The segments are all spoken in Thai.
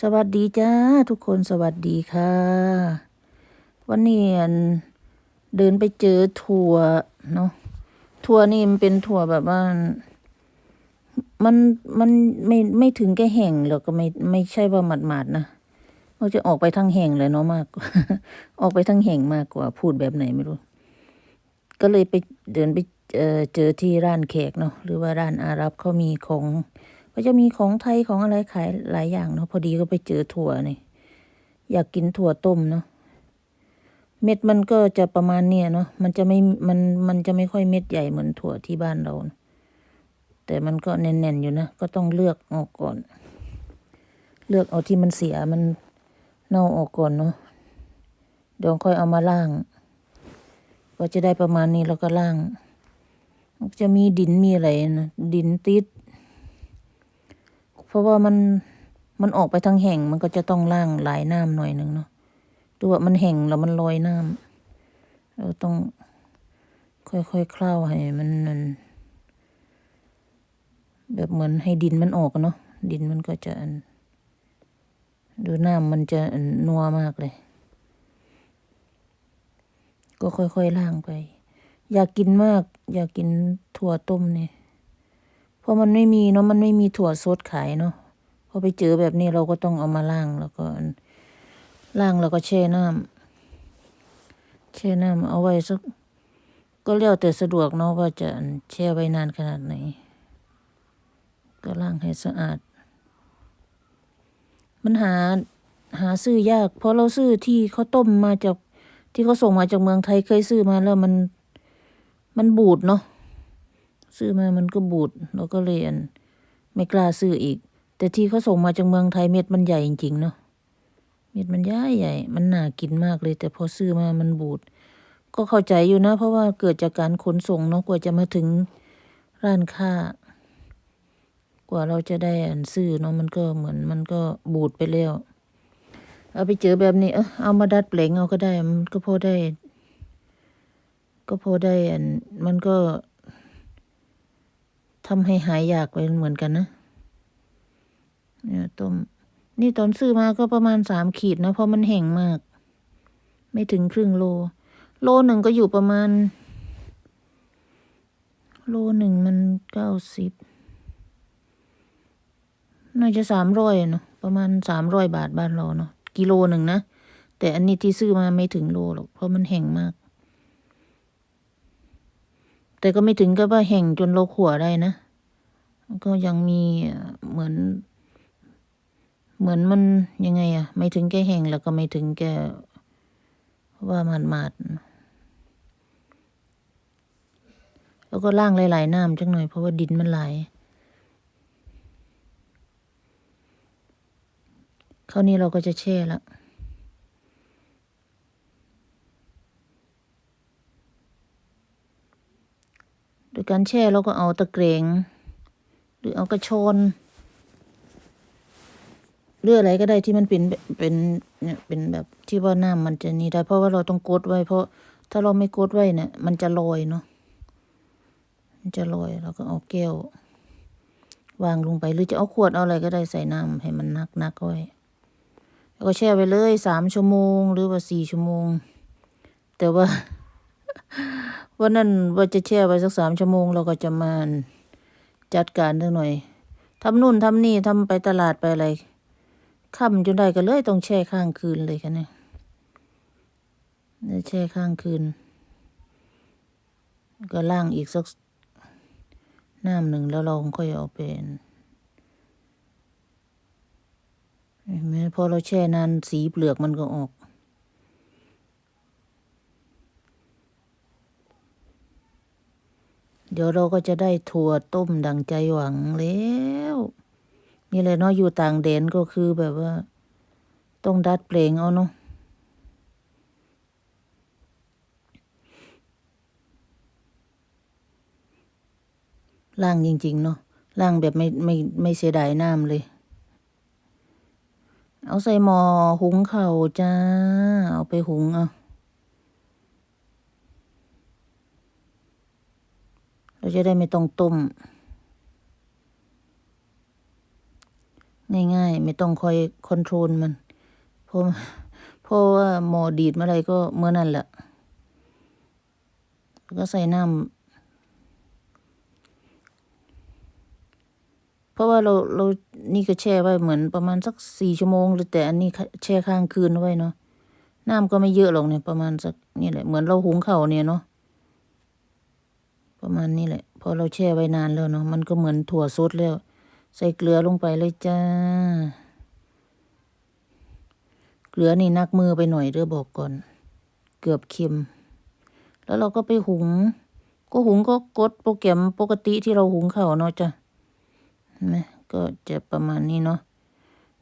สวัสดีจ้าทุกคนสวัสดีค่ะ วันนี้อันเดินไปเจอถั่วเนาะถั่วนี่มันเป็นถั่วแบบว่า มันมันไม่ไม่ถึงแก่แห้งแล้วก็ไม่ไม่ใช่ว่าหมาดๆนะมันจะออกไปทางแห้งเลยเนาะมาก ออกไปทางแห้งมากกว่าพูดแบบไหนไม่รู้ ก็เลยไปเดินไปเออเจอที่ร้านแขกเนาะหรือว่าร้านอาหรับเขามีของ ก็จะมีของไทยของอะไรขายหลายอย่างเนาะพอดีก็ไปเจอถั่วนี่อยากกินถั่วต้มเนาะเม็ดมันก็จะประมาณเนี้ยเนาะมันจะไม่มันมันจะไม่ค่อยเม็ดใหญ่เหมือนถั่วที่บ้านเรานะแต่มันก็แน่นๆอยู่นะก็ต้องเลือกออกก่อน เลือกเอาที่มันเสียมันเน่าออกก่อนเนาะเดี๋ยวค่อยเอามาล่าง ก็จะได้ประมาณนี้แล้วก็ล่าง จะมีดินมีอะไรนะดินติด ราะว่ามันมันออกไปทางแห่งมันก็จะต้องล่างหลายน้ำหน่อยหนึ่งเนาะดูว่ามันแห่งแล้วมันลอยน้ำเราต้องค่อยๆคคล้าให้มันมันแบบเหมือนให้ดินมันออกเนาะดินมันก็จะอันดูน้ำมันจะนนัวมากเลย ก็ค่อยๆล่างไป อยากกินมาก อยากกินถั่วต้มเนี่ย เพราะมันไม่มีเนาะมันไม่มีถั่วสดขายเนาะพอไปเจอแบบนี้เราก็ต้องเอามาล่างแล้วก็ล่างแล้วก็แช่น้ำแช่น้ำเอาไว้สักก็แล้วแต่สะดวกเนาะว่าจะแช่ไว้นานขนาดไหน ก็ล่างให้สะอาด มันหาหาซื้อยาก เพราะเราซื้อที่เขาต้มมาจากที่เขาส่งมาจากเมืองไทยเคยซื้อมาแล้วมันมันบูดเนาะ ซื้อมามันก็บูดเราก็เลยอันไม่กล้าซื้ออีก แต่ที่เขาส่งมาจากเมืองไทยเม็ดมันใหญ่จริงๆเนาะเม็ดมันใหญ่ใหญ่ มันน่ากินมากเลย แต่พอซื้อมามันบูด ก็เข้าใจอยู่นะ เพราะว่าเกิดจากการขนส่งเนาะกว่าจะมาถึงร้านค้า กว่าเราจะได้อันซื้อเนาะมันก็เหมือนมันก็บูดไปแล้วเอาไปเจอแบบนี้ เออเอามาดัดแปลงเอาก็ได้ มันก็พอได้ ก็พอได้อันมันก็ ทำให้หายอยากไปเหมือนกันนะเนี่ยต้ม นี่ตอนซื้อมาก็ประมาณสามขีดนะ เพราะมันแห้งมาก ไม่ถึงครึ่งโล โลหนึ่งก็อยู่ประมาณ โลหนึ่งมันเก้าสิบน่าจะสามร้อยเนาะประมาณสามร้อยบาทบ้านเราเนาะกิโลหนึ่งนะ แต่อันนี้ที่ซื้อมาไม่ถึงโลหรอก เพราะมันแห้งมาก แต่ก็ไม่ถึงกับว่าแห้งจนเราขั่วได้นะ ก็ยังมีเหมือน เหมือนมันยังไงอะไม่ถึงแก่แห้งแล้วก็ไม่ถึงแก่ว่ามันมาดแล้วก็ล่างหลายๆน้ำจังหน่อยเพราะว่าดินมันหลายคราวนี้เราก็จะแช่ละ โดยการแช่เราก็เอาตะเกรงหรือเอากระชอนหรืออะไรก็ได้ที่มันเป็นเป็นเนี่ยเป็นแบบที่ว่าน้ำมันจะนี่ได้ เพราะว่าเราต้องกดไว้ เพราะถ้าเราไม่กดไว้เนี่ย มันจะลอยเนาะมันจะลอยเราก็เอาแก้ว วางลงไปหรือจะเอาขวดเอาอะไรก็ได้ใส่น้ำให้มันนักนักไว้แล้วก็แช่ไปเลยสามชั่วโมง หรือว่าสี่ชั่วโมง แต่ว่า วันนั้นว่าจะแช่ไว้สักสามชั่วโมงเราก็จะมาจัดการทั้งหน่อยทำนู่นทำนี่ทำไปตลาดไปอะไรค่ำจนได้ก็เลยต้องแช่ข้างคืนเลยค่ะเนี่ยแช่ข้างคืน ก็ล่างอีกสักน้ำหนึ่งแล้วเราค่อยเอาเป็นเห็นพอเราแช่นานสีเปลือกมันก็ออก เดี๋ยวเราก็จะได้ถั่วต้มดังใจหวังแล้ว นี่เลยเนาะอยู่ต่างแดนก็คือแบบว่า ต้องดัดเพลงเอาเนาะล่างจริง ๆ เนาะล่างแบบไม่ไม่ไม่เสียดายน้ำเลย เอาใส่หม้อหุงเข้าจ้า เอาไปหุงเอา เราจะได้ไม่ต้องต้ม ง่ายๆ ไม่ต้องคอยคอนโทรลมัน เพราะเพราะว่าหมอดีดเมื่อไรก็เมื่อนั่นแหละก็ใส่น้ำเพราะว่าเราเรานี่ก็แช่ไว้เหมือนประมาณสักสี่ชั่วโมงหรือแต่อันนี้แช่ข้างคืนไว้เนาะน้ำก็ไม่เยอะหรอกเนี่ยประมาณสักนี่แหละเหมือนเราหุงข้าวเนี่ยเนาะ ประมาณนี้แหละ พอเราแช่ไว้นานแล้วเนาะมันก็เหมือนถั่วสดแล้ว ใส่เกลือลงไปเลยจ้า เกลือนี่นักมือไปหน่อยเด้อบอกก่อน เกือบเค็ม แล้วเราก็ไปหุง ก็หุงก็กดโปรแกรมปกติที่เราหุงข้าวเนาะจ้ะเห็นไหมก็จะประมาณนี้เนาะ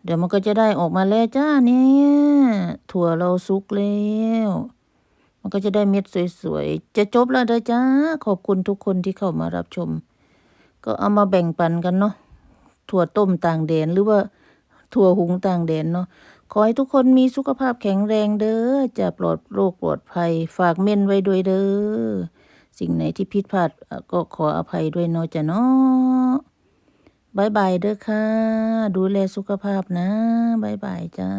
เดี๋ยวมันก็จะได้ออกมาแล้วจ้าเนี่ยถั่วเราสุกแล้ว มันก็จะได้เม็ดสวยๆ จะจบแล้วเด้อจ้า ขอบคุณทุกคนที่เข้ามารับชม ก็เอามาแบ่งปันกันเนาะ ถั่วต้มต่างแดนหรือว่าถั่วหุงต่างแดนเนาะ ขอให้ทุกคนมีสุขภาพแข็งแรงเด้อ จะปลอดโรคปลอดภัย ฝากเม่นไว้ด้วยเด้อ สิ่งไหนที่ผิดพลาดก็ขออภัยด้วยเนาะจ้ะเนาะบายบายเด้อค่ะ ดูแลสุขภาพนะบายบายจ้า